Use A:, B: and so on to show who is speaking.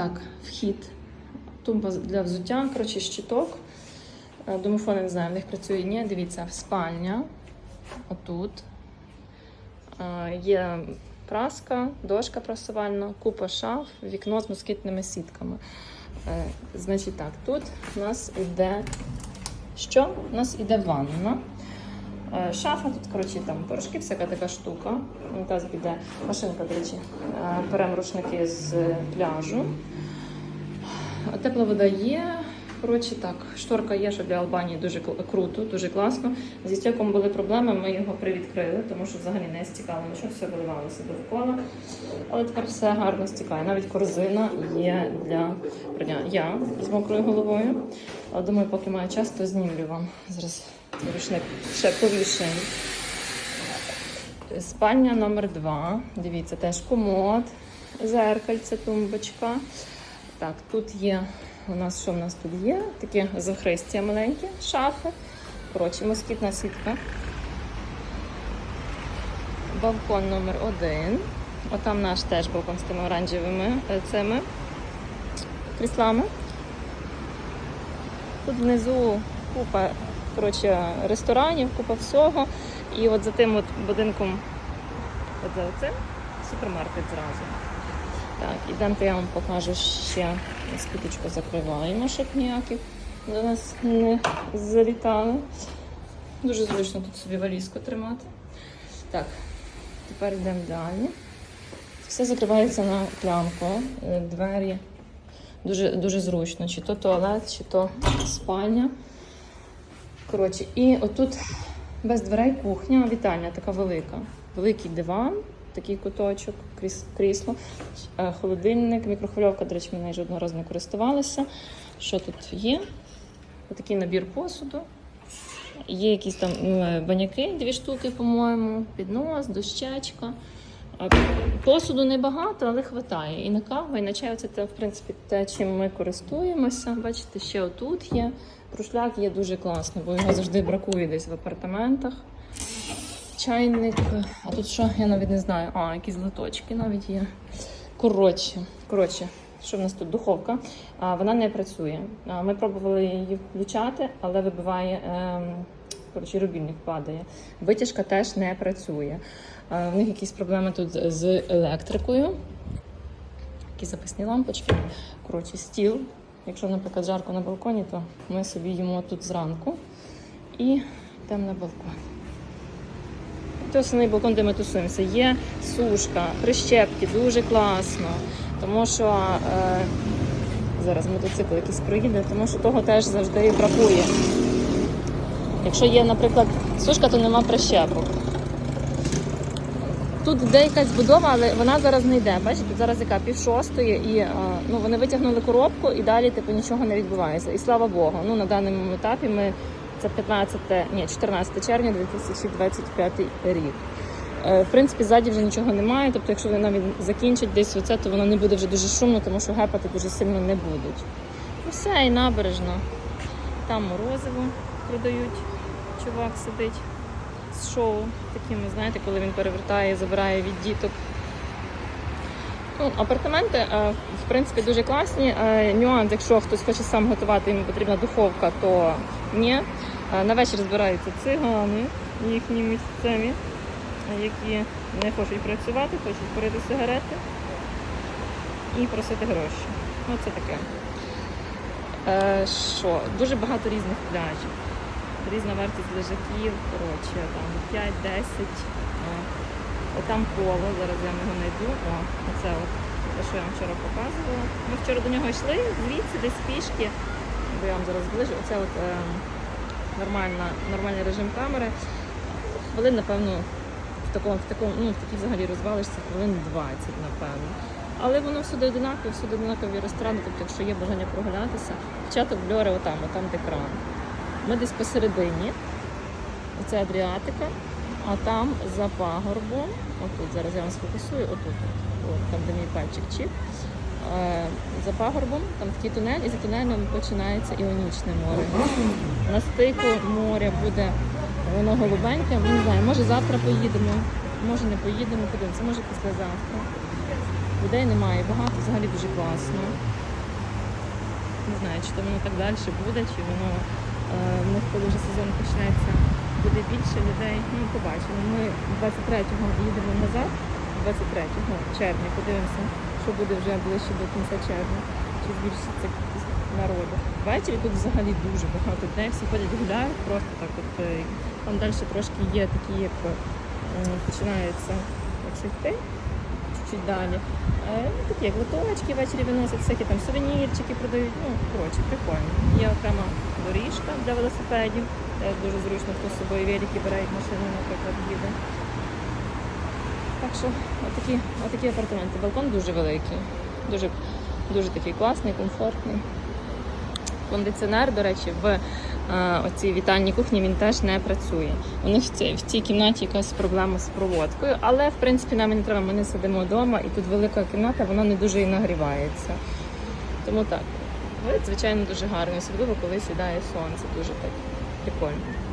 A: Так, вхід. Тумба для взуття, коротше, щиток. Е, Домофон, не знаю, в них працює ні. Дивіться, спальня. Отут. Е, Є праска, дошка прасувальна, купа шаф, вікно з москітними сітками. Е, Значить так, тут у нас іде що? У нас іде ванна. Е, Шафа, тут, коротше, там порошки, всяка така штука. Унітаз піде машинка, до речі. Е, Беремо рушники з пляжу. Тепла вода є. Коротше, так, шторка є, що для Албанії дуже круто, дуже класно. Зі стеком були проблеми, ми його привідкрили, тому що взагалі не стікало нічого, все виливалося довкола. Але тепер все гарно стікає. Навіть корзина є для прання. Я з мокрою головою. Думаю, поки маю час, то знімлю вам. Зараз рушник ще повішений. Спальня номер два. Дивіться, теж комод, зеркальце, тумбочка. Так, тут є у нас що в нас тут є? Такі захристя маленькі, шафи. Коротше, москітна сітка. Балкон номер один. Отам наш теж балкон з тими оранжевими цими кріслами. Тут внизу купа коротше, ресторанів, купа всього. І от за тим от будинком, от за цим супермаркет зразу. Так, ідемте, я вам покажу ще скидочку закриваємо, щоб ніяких до нас не залітали. Дуже зручно тут собі валізку тримати. Так, тепер йдемо далі. Все закривається на клямку, е, двері. Дуже, дуже зручно, чи то туалет, чи то спальня. Коротше, і отут без дверей кухня, вітальня така велика. Великий диван, такий куточок, кріс- крісло, е, холодильник, мікрохвильовка, до речі, ми нею жодного разу не користувалися. Що тут є? Отакий набір посуду. Є якісь там баняки, дві штуки, по-моєму, піднос, дощечка. Посуду небагато, але вистачає. І на каву, і на чай. Це в принципі те, чим ми користуємося. Бачите, ще отут є. Прушляк є дуже класно, бо його завжди бракує десь в апартаментах. Чайник. А тут що? Я навіть не знаю. А, якісь лоточки навіть є. Коротше, коротше, що в нас тут? Духовка. А, вона не працює. А, ми пробували її включати, але вибиває. Ем, коротше, рубільник падає. Витяжка теж не працює. В них якісь проблеми тут з електрикою. Такі записні лампочки. Коротше, стіл. Якщо, наприклад, жарко на балконі, то ми собі їмо тут зранку і йдемо на балкон. Це основний балкон, де ми тусуємося. Є сушка, прищепки, дуже класно. Тому що е, зараз мотоцикл якийсь проїде, тому що того теж завжди бракує. Якщо є, наприклад, сушка, то нема прищепок. Тут де якась будова, але вона зараз не йде. Бачите, тут зараз яка пів шостої, і е, ну, вони витягнули коробку і далі типу, нічого не відбувається. І слава Богу, ну на даному етапі ми це 15, ні, 14 червня 2025 рік. Е, В принципі, ззаді вже нічого немає. Тобто, якщо вони навіть закінчать десь оце, то воно не буде вже дуже шумно, тому що гепати дуже сильно не будуть. Ну все, і набережно. Там морозиво продають. Чувак сидить шоу такими, знаєте, коли він перевертає і забирає від діток. Ну, апартаменти, е, в принципі, дуже класні. Е, Нюанс, якщо хтось хоче сам готувати, йому потрібна духовка, то ні. Е, На вечір збираються цигани їхні місцеві, які не хочуть працювати, хочуть курити сигарети і просити гроші. Ну, це таке. Що? Дуже багато різних пляжів. Різна вартість лежаків, коротше, там 5-10. О, там коло, зараз я його знайду. О, оце от, те, що я вам вчора показувала. Ми вчора до нього йшли, звідси десь пішки, бо я вам зараз ближу. Оце от е, нормальна, нормальний режим камери. Хвилин, напевно, в такому, в такому, ну, в такій взагалі розвалишся хвилин 20, напевно. Але воно всюди одинаково, всюди одинакові ресторани, тобто, якщо є бажання прогулятися, початок бльори отам, отам де кран. Ми десь посередині. Оце Адріатика, а там за пагорбом, отут, зараз я вам сфокусую, отут, от, там де мій пальчик чіп. Е, За пагорбом там такий тунель, і за тунелем починається Іонічне море. На стику моря буде воно голубеньке. Ми не знаю, може завтра поїдемо, може не поїдемо, подивимося, може післязавтра. Людей немає багато, взагалі дуже класно. Не знаю, чи то воно так далі буде, чи воно в них, коли вже сезон почнеться, буде більше людей. Ну, побачимо. Ми 23-го їдемо назад, 23 червня, подивимося, що буде вже ближче до кінця червня, чи збільшиться народу. Ввечері тут взагалі дуже багато людей, всі ходять гуляють, просто так от. е, Там далі трошки є такі, як е, починаються якщо йти, чуть далі. Е, ну, такі як лоточки ввечері виносять, всякі там сувенірчики продають. Ну, коротше, прикольно. Є окрема доріжка для велосипедів. Теж дуже зручно, хто з собою велики бере, як машину, наприклад, їде. Так що отакі, отакі апартаменти. Балкон дуже великий, дуже, дуже такий класний, комфортний. Кондиціонер, до речі, в оцій вітальній кухні він теж не працює. У них в цій, кімнаті якась проблема з проводкою, але в принципі нам не треба. Ми не сидимо вдома, і тут велика кімната, вона не дуже і нагрівається. Тому так, звичайно, дуже гарний, особливо коли сідає сонце, дуже так прикольно.